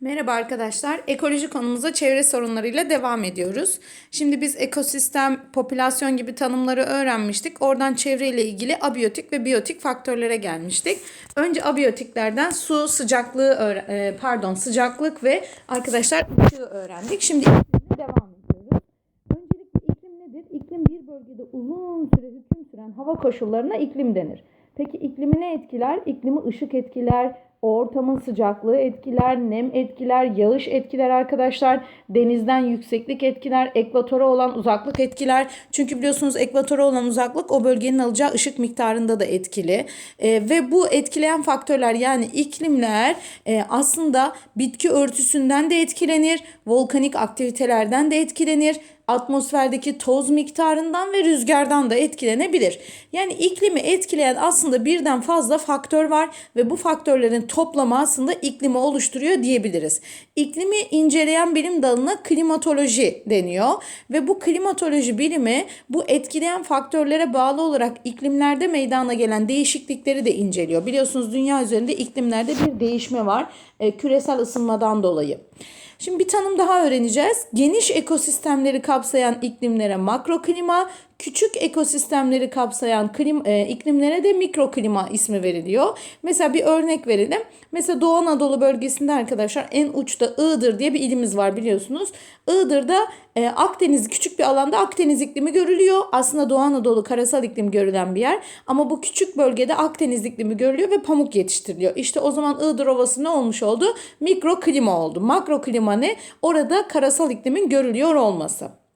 Merhaba arkadaşlar. Ekoloji konumuza çevre sorunlarıyla devam ediyoruz. Şimdi biz ekosistem, popülasyon gibi tanımları öğrenmiştik. Oradan çevreyle ilgili abiyotik ve biyotik faktörlere gelmiştik. Önce abiyotiklerden su, sıcaklığı, e, pardon, sıcaklık ve arkadaşlar ışığı öğrendik. Şimdi iklimle devam ediyoruz. Öncelikle iklim nedir? İklim bir bölgede uzun süre hüküm süren hava koşullarına iklim denir. Peki iklimi ne etkiler? İklimi ışık etkiler, ortamın sıcaklığı etkiler, nem etkiler, yağış etkiler arkadaşlar. Denizden yükseklik etkiler, ekvatora olan uzaklık etkiler. Çünkü biliyorsunuz ekvatora olan uzaklık o bölgenin alacağı ışık miktarında da etkili. Ee, ve bu etkileyen faktörler yani iklimler e, aslında bitki örtüsünden de etkilenir, volkanik aktivitelerden de etkilenir atmosferdeki toz miktarından ve rüzgardan da etkilenebilir. Yani iklimi etkileyen aslında birden fazla faktör var ve bu faktörlerin toplamı aslında iklimi oluşturuyor diyebiliriz. İklimi inceleyen bilim dalına klimatoloji deniyor ve bu klimatoloji bilimi bu etkileyen faktörlere bağlı olarak iklimlerde meydana gelen değişiklikleri de inceliyor. Biliyorsunuz dünya üzerinde iklimlerde bir değişme var e, küresel ısınmadan dolayı. Şimdi bir tanım daha öğreneceğiz. Geniş ekosistemleri kapsayan iklimlere makroklima, küçük ekosistemleri kapsayan klim, e, iklimlere de mikroklima ismi veriliyor. Mesela bir örnek verelim. Mesela Doğu Anadolu bölgesinde arkadaşlar en uçta Iğdır diye bir ilimiz var biliyorsunuz. Iğdır'da e, Akdeniz küçük bir alanda Akdeniz iklimi görülüyor. Aslında Doğu Anadolu karasal iklim görülen bir yer. Ama bu küçük bölgede Akdeniz iklimi görülüyor ve pamuk yetiştiriliyor. İşte o zaman Iğdır Ovası ne olmuş oldu? Mikroklima oldu. Makroklima ne? Orada karasal iklimin görülüyor olması.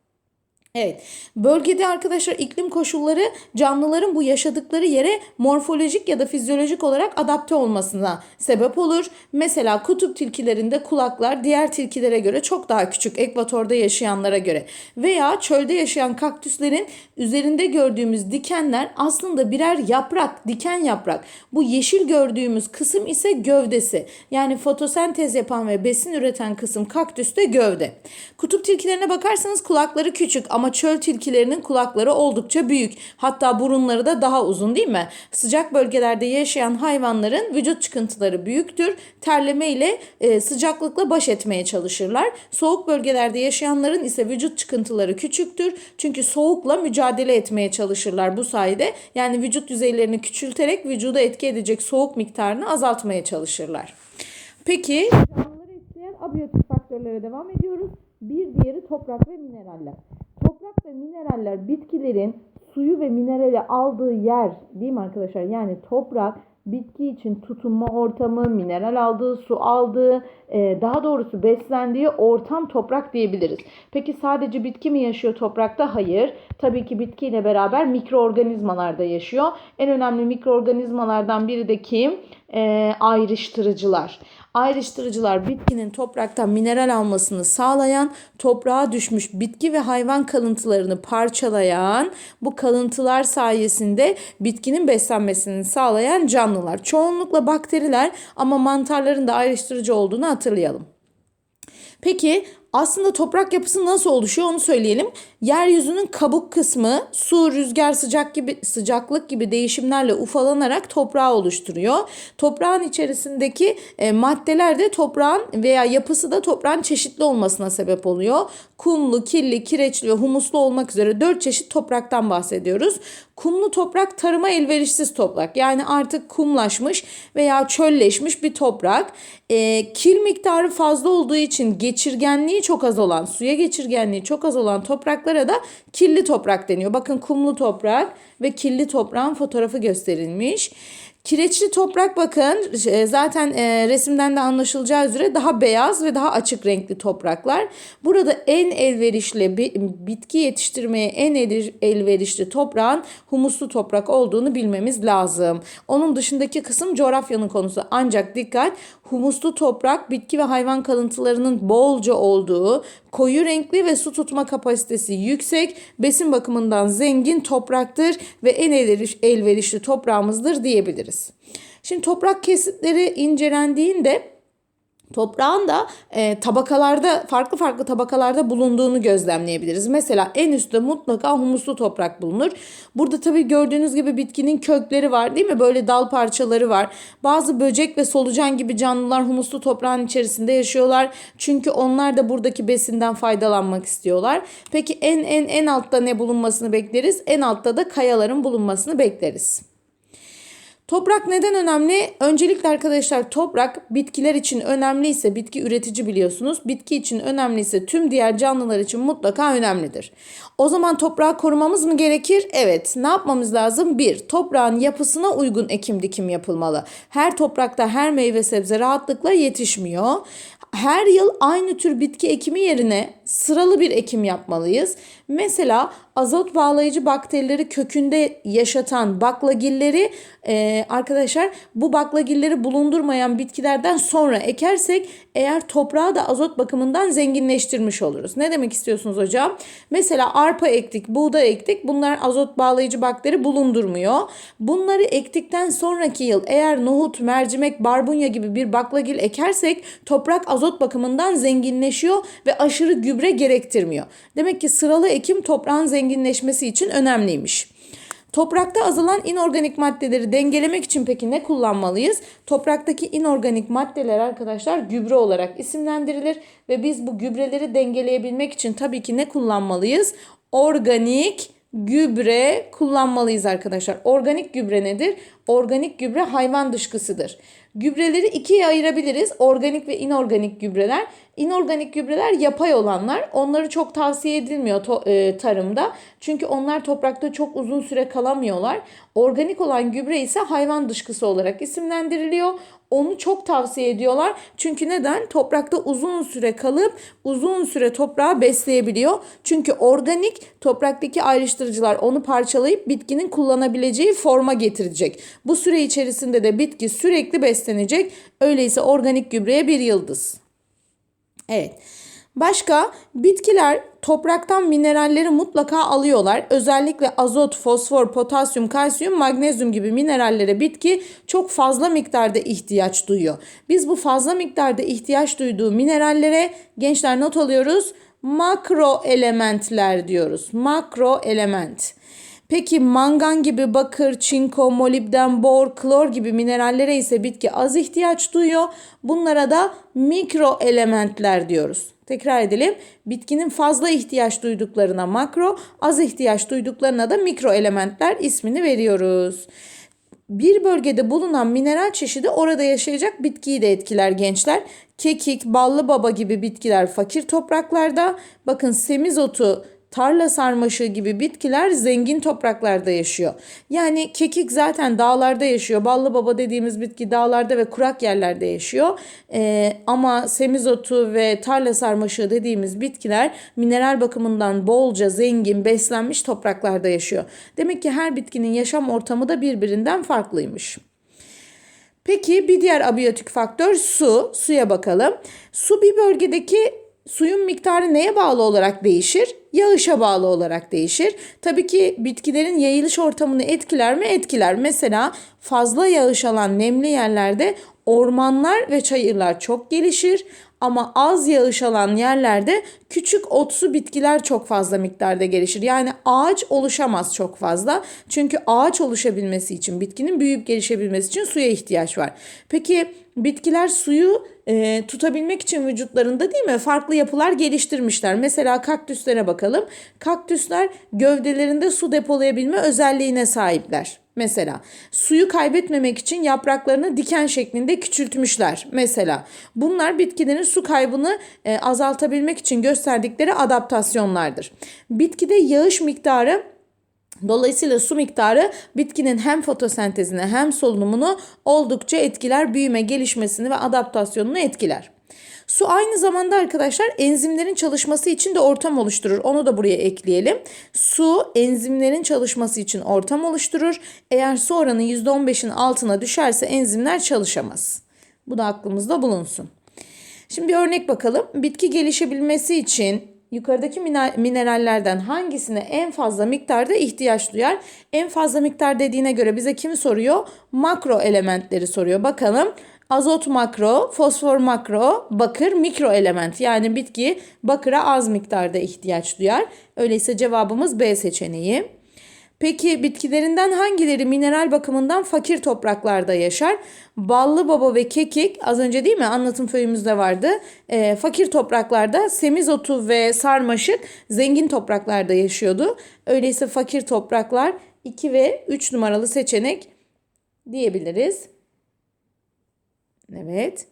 Evet, bölgede arkadaşlar iklim koşulları canlıların bu yaşadıkları yere morfolojik ya da fizyolojik olarak adapte olmasına sebep olur. Mesela kutup tilkilerinde kulaklar diğer tilkilere göre çok daha küçük ekvatorda yaşayanlara göre. Veya çölde yaşayan kaktüslerin üzerinde gördüğümüz dikenler aslında birer yaprak, diken yaprak. Bu yeşil gördüğümüz kısım ise gövdesi. Yani fotosentez yapan ve besin üreten kısım kaktüste gövde. Kutup tilkilerine bakarsanız kulakları küçük ama çöl tilkilerinin kulakları oldukça büyük. Hatta burunları da daha uzun değil mi? Sıcak bölgelerde yaşayan hayvanların vücut çıkıntıları büyüktür. Terleme ile e, sıcaklıkla baş etmeye çalışırlar. Soğuk bölgelerde yaşayanların ise vücut çıkıntıları küçüktür. Çünkü soğukla mücadele etmeye çalışırlar bu sayede. Yani vücut yüzeylerini küçülterek vücuda etki edecek soğuk miktarını azaltmaya çalışırlar. Peki canlıları etkileyen abiyotik faktörlere devam ediyoruz. Bir diğeri toprak ve mineraller. Ve mineraller bitkilerin suyu ve minerali aldığı yer değil mi arkadaşlar? Yani toprak bitki için tutunma ortamı, mineral aldığı, su aldığı, e, daha doğrusu beslendiği ortam toprak diyebiliriz. Peki sadece bitki mi yaşıyor toprakta? Hayır. Tabii ki bitkiyle beraber mikroorganizmalar da yaşıyor. En önemli mikroorganizmalardan biri de kim? E, ayrıştırıcılar. Ayrıştırıcılar bitkinin topraktan mineral almasını sağlayan, toprağa düşmüş bitki ve hayvan kalıntılarını parçalayan, bu kalıntılar sayesinde bitkinin beslenmesini sağlayan canlılar. Çoğunlukla bakteriler ama mantarların da ayrıştırıcı olduğunu hatırlayalım. Peki aslında toprak yapısı nasıl oluşuyor onu söyleyelim. Yeryüzünün kabuk kısmı su, rüzgar, sıcak gibi sıcaklık gibi değişimlerle ufalanarak toprağı oluşturuyor. Toprağın içerisindeki e, maddeler de toprağın veya yapısı da toprağın çeşitli olmasına sebep oluyor. Kumlu, kirli, kireçli ve humuslu olmak üzere dört çeşit topraktan bahsediyoruz. Kumlu toprak tarıma elverişsiz toprak. Yani artık kumlaşmış veya çölleşmiş bir toprak. E, kil miktarı fazla olduğu için geçirgenliği çok az olan, suya geçirgenliği çok az olan topraklara da kirli toprak deniyor. Bakın kumlu toprak ve kirli toprağın fotoğrafı gösterilmiş. Kireçli toprak bakın e, zaten e, resimden de anlaşılacağı üzere daha beyaz ve daha açık renkli topraklar. Burada en elverişli bitki yetiştirmeye en elverişli toprağın humuslu toprak olduğunu bilmemiz lazım. Onun dışındaki kısım coğrafyanın konusu. Ancak dikkat humuslu toprak bitki ve hayvan kalıntılarının bolca olduğu, koyu renkli ve su tutma kapasitesi yüksek, besin bakımından zengin topraktır ve en elverişli toprağımızdır diyebiliriz. Şimdi toprak kesitleri incelendiğinde Toprağın da e, tabakalarda farklı farklı tabakalarda bulunduğunu gözlemleyebiliriz. Mesela en üstte mutlaka humuslu toprak bulunur. Burada tabii gördüğünüz gibi bitkinin kökleri var değil mi? Böyle dal parçaları var. Bazı böcek ve solucan gibi canlılar humuslu toprağın içerisinde yaşıyorlar. Çünkü onlar da buradaki besinden faydalanmak istiyorlar. Peki en en en altta ne bulunmasını bekleriz? En altta da kayaların bulunmasını bekleriz. Toprak neden önemli? Öncelikle arkadaşlar toprak bitkiler için önemliyse bitki üretici biliyorsunuz. Bitki için önemliyse tüm diğer canlılar için mutlaka önemlidir. O zaman toprağı korumamız mı gerekir? Evet. Ne yapmamız lazım? Bir, toprağın yapısına uygun ekim dikim yapılmalı. Her toprakta her meyve sebze rahatlıkla yetişmiyor. Her yıl aynı tür bitki ekimi yerine sıralı bir ekim yapmalıyız. Mesela azot bağlayıcı bakterileri kökünde yaşatan baklagilleri e, arkadaşlar bu baklagilleri bulundurmayan bitkilerden sonra ekersek eğer toprağı da azot bakımından zenginleştirmiş oluruz. Ne demek istiyorsunuz hocam? Mesela arpa ektik, buğday ektik. Bunlar azot bağlayıcı bakteri bulundurmuyor. Bunları ektikten sonraki yıl eğer nohut, mercimek, barbunya gibi bir baklagil ekersek toprak azot bakımından zenginleşiyor ve aşırı gübre gerektirmiyor. Demek ki sıralı ekim toprağın zenginleşmesi için önemliymiş. Toprakta azalan inorganik maddeleri dengelemek için peki ne kullanmalıyız? Topraktaki inorganik maddeler arkadaşlar gübre olarak isimlendirilir ve biz bu gübreleri dengeleyebilmek için tabii ki ne kullanmalıyız? Organik gübre kullanmalıyız arkadaşlar. Organik gübre nedir? Organik gübre hayvan dışkısıdır. Gübreleri ikiye ayırabiliriz. Organik ve inorganik gübreler. İnorganik gübreler yapay olanlar. Onları çok tavsiye edilmiyor e, tarımda. Çünkü onlar toprakta çok uzun süre kalamıyorlar. Organik olan gübre ise hayvan dışkısı olarak isimlendiriliyor. Onu çok tavsiye ediyorlar. Çünkü neden? Toprakta uzun süre kalıp uzun süre toprağı besleyebiliyor. Çünkü organik topraktaki ayrıştırıcılar onu parçalayıp bitkinin kullanabileceği forma getirecek. Bu süre içerisinde de bitki sürekli beslenecek. Öyleyse organik gübreye bir yıldız. Evet. Başka bitkiler topraktan mineralleri mutlaka alıyorlar. Özellikle azot, fosfor, potasyum, kalsiyum, magnezyum gibi minerallere bitki çok fazla miktarda ihtiyaç duyuyor. Biz bu fazla miktarda ihtiyaç duyduğu minerallere gençler not alıyoruz. Makro elementler diyoruz. Makro element. Peki mangan gibi bakır, çinko, molibden, bor, klor gibi minerallere ise bitki az ihtiyaç duyuyor. Bunlara da mikro elementler diyoruz. Tekrar edelim. Bitkinin fazla ihtiyaç duyduklarına makro, az ihtiyaç duyduklarına da mikro elementler ismini veriyoruz. Bir bölgede bulunan mineral çeşidi orada yaşayacak bitkiyi de etkiler gençler. Kekik, ballı baba gibi bitkiler fakir topraklarda. Bakın semizotu, tarla sarmaşığı gibi bitkiler zengin topraklarda yaşıyor. Yani kekik zaten dağlarda yaşıyor. Ballı baba dediğimiz bitki dağlarda ve kurak yerlerde yaşıyor. Ee, ama semizotu ve tarla sarmaşığı dediğimiz bitkiler mineral bakımından bolca zengin, beslenmiş topraklarda yaşıyor. Demek ki her bitkinin yaşam ortamı da birbirinden farklıymış. Peki bir diğer abiyotik faktör su. Suya bakalım. Su bir bölgedeki suyun miktarı neye bağlı olarak değişir? Yağışa bağlı olarak değişir. Tabii ki bitkilerin yayılış ortamını etkiler mi? Etkiler. Mesela fazla yağış alan nemli yerlerde ormanlar ve çayırlar çok gelişir. Ama az yağış alan yerlerde küçük otsu bitkiler çok fazla miktarda gelişir. Yani ağaç oluşamaz çok fazla. Çünkü ağaç oluşabilmesi için, bitkinin büyüyüp gelişebilmesi için suya ihtiyaç var. Peki bitkiler suyu e, tutabilmek için vücutlarında değil mi farklı yapılar geliştirmişler. Mesela kaktüslere bakalım. Kaktüsler gövdelerinde su depolayabilme özelliğine sahipler. Mesela suyu kaybetmemek için yapraklarını diken şeklinde küçültmüşler. Mesela bunlar bitkilerin su kaybını e, azaltabilmek için gösterdikleri adaptasyonlardır. Bitkide yağış miktarı Dolayısıyla su miktarı bitkinin hem fotosentezini hem solunumunu oldukça etkiler, büyüme, gelişmesini ve adaptasyonunu etkiler. Su aynı zamanda arkadaşlar enzimlerin çalışması için de ortam oluşturur. Onu da buraya ekleyelim. Su enzimlerin çalışması için ortam oluşturur. Eğer su oranı %15'in altına düşerse enzimler çalışamaz. Bu da aklımızda bulunsun. Şimdi bir örnek bakalım. Bitki gelişebilmesi için yukarıdaki minerallerden hangisine en fazla miktarda ihtiyaç duyar? En fazla miktar dediğine göre bize kimi soruyor? Makro elementleri soruyor. Bakalım Azot makro, fosfor makro, bakır mikro element. Yani bitki bakıra az miktarda ihtiyaç duyar. Öyleyse cevabımız B seçeneği. Peki bitkilerinden hangileri mineral bakımından fakir topraklarda yaşar? Ballı baba ve kekik az önce değil mi anlatım föyümüzde vardı. E, fakir topraklarda semizotu ve sarmaşık zengin topraklarda yaşıyordu. Öyleyse fakir topraklar 2 ve 3 numaralı seçenek diyebiliriz. Evet.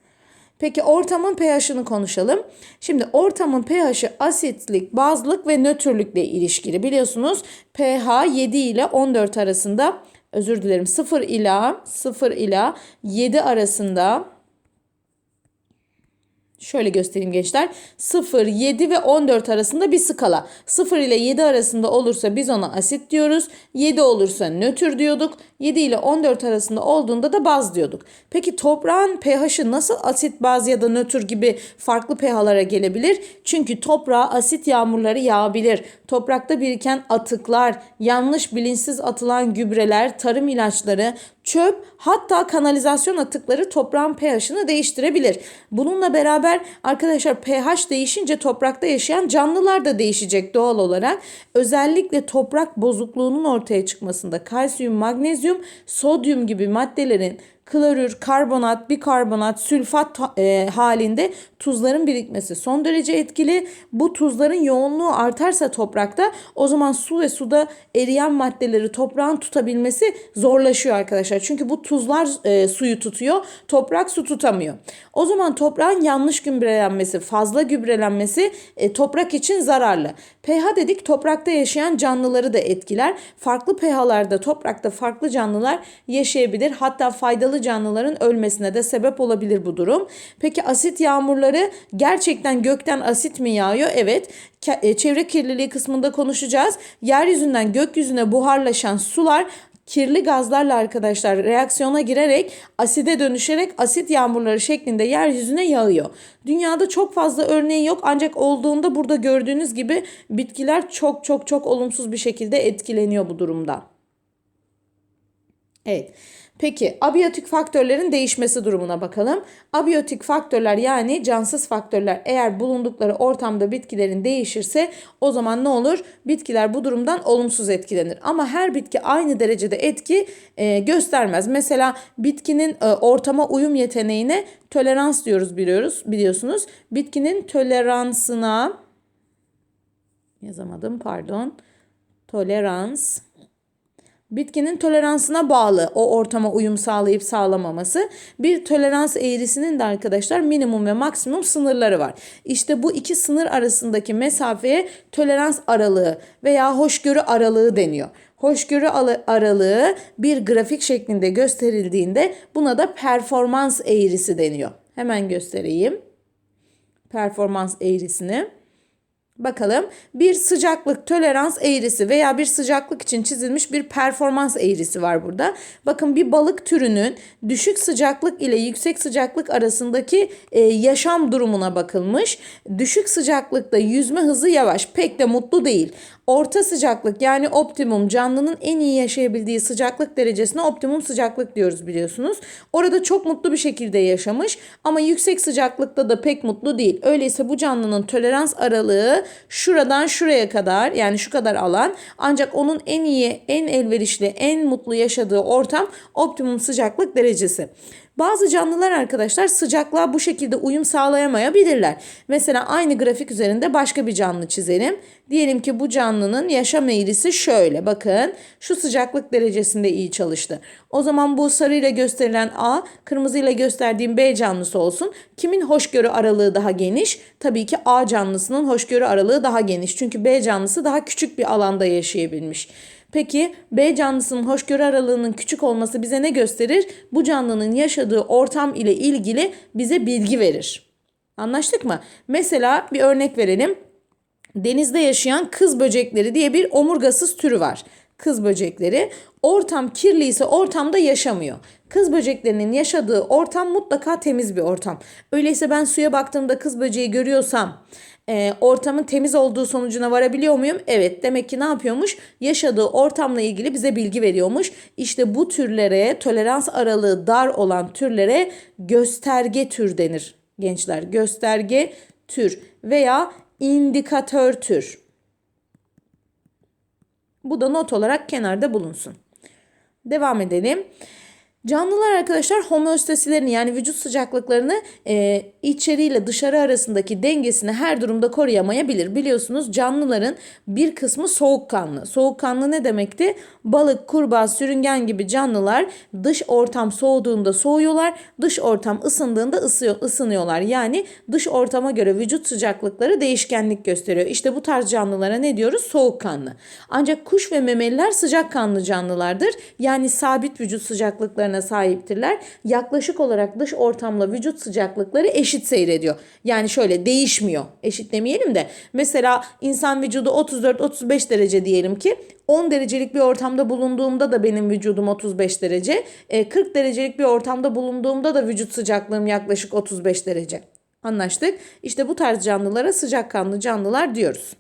Peki ortamın pH'ını konuşalım. Şimdi ortamın pH'i asitlik, bazlık ve nötrlükle ilişkili. Biliyorsunuz pH 7 ile 14 arasında özür dilerim 0 ila 0 ila 7 arasında Şöyle göstereyim gençler. 0, 7 ve 14 arasında bir skala. 0 ile 7 arasında olursa biz ona asit diyoruz. 7 olursa nötr diyorduk. 7 ile 14 arasında olduğunda da baz diyorduk. Peki toprağın pH'i nasıl asit, baz ya da nötr gibi farklı pH'lara gelebilir? Çünkü toprağa asit yağmurları yağabilir. Toprakta biriken atıklar, yanlış bilinçsiz atılan gübreler, tarım ilaçları, çöp hatta kanalizasyon atıkları toprağın pH'ını değiştirebilir. Bununla beraber arkadaşlar pH değişince toprakta yaşayan canlılar da değişecek doğal olarak. Özellikle toprak bozukluğunun ortaya çıkmasında kalsiyum, magnezyum, sodyum gibi maddelerin klorür, karbonat, bikarbonat, sülfat e, halinde tuzların birikmesi son derece etkili. Bu tuzların yoğunluğu artarsa toprakta o zaman su ve suda eriyen maddeleri toprağın tutabilmesi zorlaşıyor arkadaşlar. Çünkü bu tuzlar e, suyu tutuyor, toprak su tutamıyor. O zaman toprağın yanlış gübrelenmesi, fazla gübrelenmesi e, toprak için zararlı. pH dedik toprakta yaşayan canlıları da etkiler. Farklı pH'larda toprakta farklı canlılar yaşayabilir. Hatta faydalı canlıların ölmesine de sebep olabilir bu durum. Peki asit yağmurları gerçekten gökten asit mi yağıyor? Evet. e, Çevre kirliliği kısmında konuşacağız. Yeryüzünden gökyüzüne buharlaşan sular kirli gazlarla arkadaşlar reaksiyona girerek aside dönüşerek asit yağmurları şeklinde yeryüzüne yağıyor. Dünyada çok fazla örneği yok ancak olduğunda burada gördüğünüz gibi bitkiler çok çok çok olumsuz bir şekilde etkileniyor bu durumda. Evet. Peki abiyotik faktörlerin değişmesi durumuna bakalım. Abiyotik faktörler yani cansız faktörler eğer bulundukları ortamda bitkilerin değişirse o zaman ne olur? Bitkiler bu durumdan olumsuz etkilenir. Ama her bitki aynı derecede etki e, göstermez. Mesela bitkinin e, ortama uyum yeteneğine tolerans diyoruz biliyoruz biliyorsunuz. Bitkinin toleransına yazamadım pardon. Tolerans bitkinin toleransına bağlı o ortama uyum sağlayıp sağlamaması. Bir tolerans eğrisinin de arkadaşlar minimum ve maksimum sınırları var. İşte bu iki sınır arasındaki mesafeye tolerans aralığı veya hoşgörü aralığı deniyor. Hoşgörü aralığı bir grafik şeklinde gösterildiğinde buna da performans eğrisi deniyor. Hemen göstereyim. Performans eğrisini. Bakalım bir sıcaklık tolerans eğrisi veya bir sıcaklık için çizilmiş bir performans eğrisi var burada. Bakın bir balık türünün düşük sıcaklık ile yüksek sıcaklık arasındaki e, yaşam durumuna bakılmış. Düşük sıcaklıkta yüzme hızı yavaş pek de mutlu değil. Orta sıcaklık yani optimum canlının en iyi yaşayabildiği sıcaklık derecesine optimum sıcaklık diyoruz biliyorsunuz. Orada çok mutlu bir şekilde yaşamış ama yüksek sıcaklıkta da pek mutlu değil. Öyleyse bu canlının tolerans aralığı şuradan şuraya kadar yani şu kadar alan ancak onun en iyi, en elverişli, en mutlu yaşadığı ortam optimum sıcaklık derecesi. Bazı canlılar arkadaşlar sıcaklığa bu şekilde uyum sağlayamayabilirler. Mesela aynı grafik üzerinde başka bir canlı çizelim. Diyelim ki bu canlının yaşam eğrisi şöyle. Bakın şu sıcaklık derecesinde iyi çalıştı. O zaman bu sarıyla gösterilen A, kırmızıyla gösterdiğim B canlısı olsun. Kimin hoşgörü aralığı daha geniş? Tabii ki A canlısının hoşgörü aralığı daha geniş. Çünkü B canlısı daha küçük bir alanda yaşayabilmiş. Peki B canlısının hoşgörü aralığının küçük olması bize ne gösterir? Bu canlının yaşadığı ortam ile ilgili bize bilgi verir. Anlaştık mı? Mesela bir örnek verelim. Denizde yaşayan kız böcekleri diye bir omurgasız türü var. Kız böcekleri ortam kirliyse ortamda yaşamıyor. Kız böceklerinin yaşadığı ortam mutlaka temiz bir ortam. Öyleyse ben suya baktığımda kız böceği görüyorsam e, ortamın temiz olduğu sonucuna varabiliyor muyum? Evet. Demek ki ne yapıyormuş? Yaşadığı ortamla ilgili bize bilgi veriyormuş. İşte bu türlere tolerans aralığı dar olan türlere gösterge tür denir gençler. Gösterge tür veya indikatör tür. Bu da not olarak kenarda bulunsun. Devam edelim. Canlılar arkadaşlar homeostasilerini yani vücut sıcaklıklarını e, içeriyle dışarı arasındaki dengesini her durumda koruyamayabilir. Biliyorsunuz canlıların bir kısmı soğukkanlı. Soğukkanlı ne demekti? Balık, kurbağa, sürüngen gibi canlılar dış ortam soğuduğunda soğuyorlar, dış ortam ısındığında ısıyor, ısınıyorlar. Yani dış ortama göre vücut sıcaklıkları değişkenlik gösteriyor. İşte bu tarz canlılara ne diyoruz? Soğukkanlı. Ancak kuş ve memeliler sıcakkanlı canlılardır. Yani sabit vücut sıcaklıkları sıcaklıklarına sahiptirler. Yaklaşık olarak dış ortamla vücut sıcaklıkları eşit seyrediyor. Yani şöyle değişmiyor. Eşit demeyelim de mesela insan vücudu 34-35 derece diyelim ki 10 derecelik bir ortamda bulunduğumda da benim vücudum 35 derece. 40 derecelik bir ortamda bulunduğumda da vücut sıcaklığım yaklaşık 35 derece. Anlaştık. İşte bu tarz canlılara sıcakkanlı canlılar diyoruz.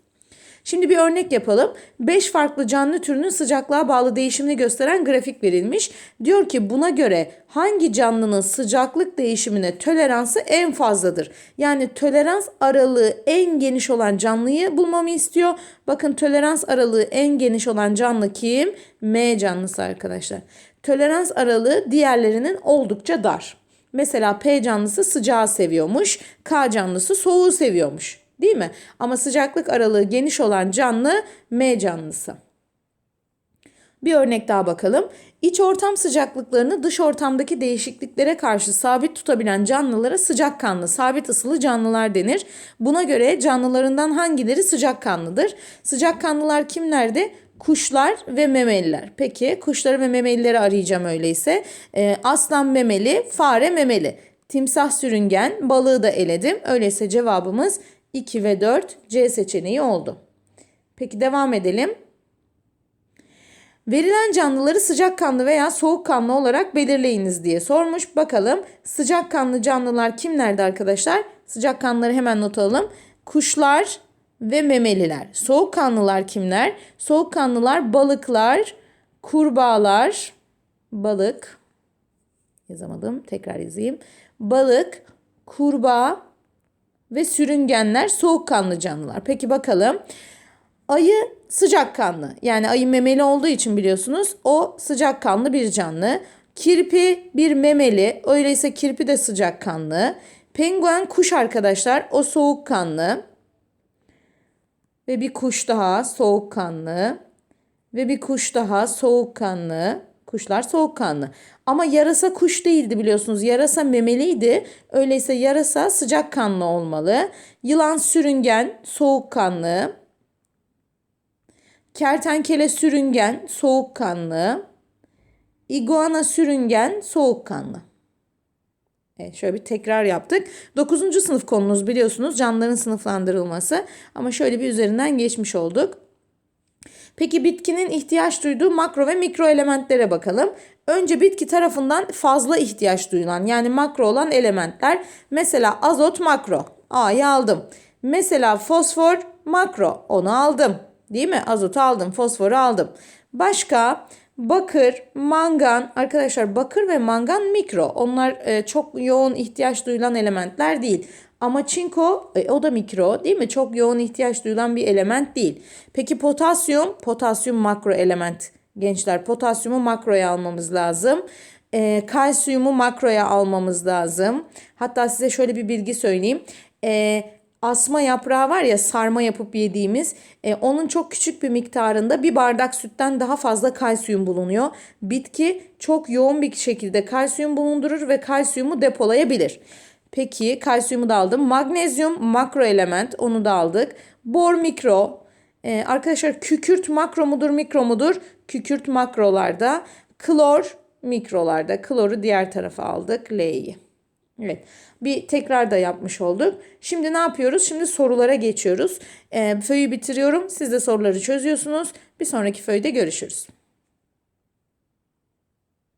Şimdi bir örnek yapalım. 5 farklı canlı türünün sıcaklığa bağlı değişimini gösteren grafik verilmiş. Diyor ki buna göre hangi canlının sıcaklık değişimine toleransı en fazladır? Yani tolerans aralığı en geniş olan canlıyı bulmamı istiyor. Bakın tolerans aralığı en geniş olan canlı kim? M canlısı arkadaşlar. Tolerans aralığı diğerlerinin oldukça dar. Mesela P canlısı sıcağı seviyormuş, K canlısı soğuğu seviyormuş. Değil mi? Ama sıcaklık aralığı geniş olan canlı M canlısı. Bir örnek daha bakalım. İç ortam sıcaklıklarını dış ortamdaki değişikliklere karşı sabit tutabilen canlılara sıcakkanlı, sabit ısılı canlılar denir. Buna göre canlılarından hangileri sıcakkanlıdır? Sıcakkanlılar kimlerdi? Kuşlar ve memeliler. Peki kuşları ve memelileri arayacağım öyleyse. Ee, aslan memeli, fare memeli. Timsah sürüngen, balığı da eledim. Öyleyse cevabımız 2 ve 4 C seçeneği oldu. Peki devam edelim. Verilen canlıları sıcakkanlı veya soğukkanlı olarak belirleyiniz diye sormuş. Bakalım sıcakkanlı canlılar kimlerdi arkadaşlar? Sıcakkanlıları hemen not alalım. Kuşlar ve memeliler. Soğukkanlılar kimler? Soğukkanlılar balıklar, kurbağalar, balık yazamadım tekrar yazayım. Balık, kurbağa, ve sürüngenler soğukkanlı canlılar. Peki bakalım. Ayı sıcakkanlı. Yani ayı memeli olduğu için biliyorsunuz o sıcakkanlı bir canlı. Kirpi bir memeli. Öyleyse kirpi de sıcakkanlı. Penguen kuş arkadaşlar. O soğukkanlı. Ve bir kuş daha soğukkanlı. Ve bir kuş daha soğukkanlı. Kuşlar soğukkanlı. Ama yarasa kuş değildi biliyorsunuz. Yarasa memeliydi. Öyleyse yarasa sıcakkanlı olmalı. Yılan sürüngen soğukkanlı. Kertenkele sürüngen soğukkanlı. İguana sürüngen soğukkanlı. Evet, şöyle bir tekrar yaptık. 9. sınıf konumuz biliyorsunuz canlıların sınıflandırılması. Ama şöyle bir üzerinden geçmiş olduk. Peki bitkinin ihtiyaç duyduğu makro ve mikro elementlere bakalım. Önce bitki tarafından fazla ihtiyaç duyulan yani makro olan elementler. Mesela azot makro. A'yı aldım. Mesela fosfor makro. Onu aldım. Değil mi? Azotu aldım. Fosforu aldım. Başka bakır, mangan. Arkadaşlar bakır ve mangan mikro. Onlar e, çok yoğun ihtiyaç duyulan elementler değil. Ama çinko e, o da mikro değil mi? Çok yoğun ihtiyaç duyulan bir element değil. Peki potasyum? Potasyum makro element. Gençler potasyumu makroya almamız lazım. E, kalsiyumu makroya almamız lazım. Hatta size şöyle bir bilgi söyleyeyim. E, asma yaprağı var ya sarma yapıp yediğimiz e, onun çok küçük bir miktarında bir bardak sütten daha fazla kalsiyum bulunuyor. Bitki çok yoğun bir şekilde kalsiyum bulundurur ve kalsiyumu depolayabilir. Peki kalsiyumu da aldım. Magnezyum makro element onu da aldık. Bor mikro. Ee, arkadaşlar kükürt makro mudur mikro mudur? Kükürt makrolarda. Klor mikrolarda. Kloru diğer tarafa aldık. L'yi. Evet. Bir tekrar da yapmış olduk. Şimdi ne yapıyoruz? Şimdi sorulara geçiyoruz. Ee, föyü bitiriyorum. Siz de soruları çözüyorsunuz. Bir sonraki föyde görüşürüz.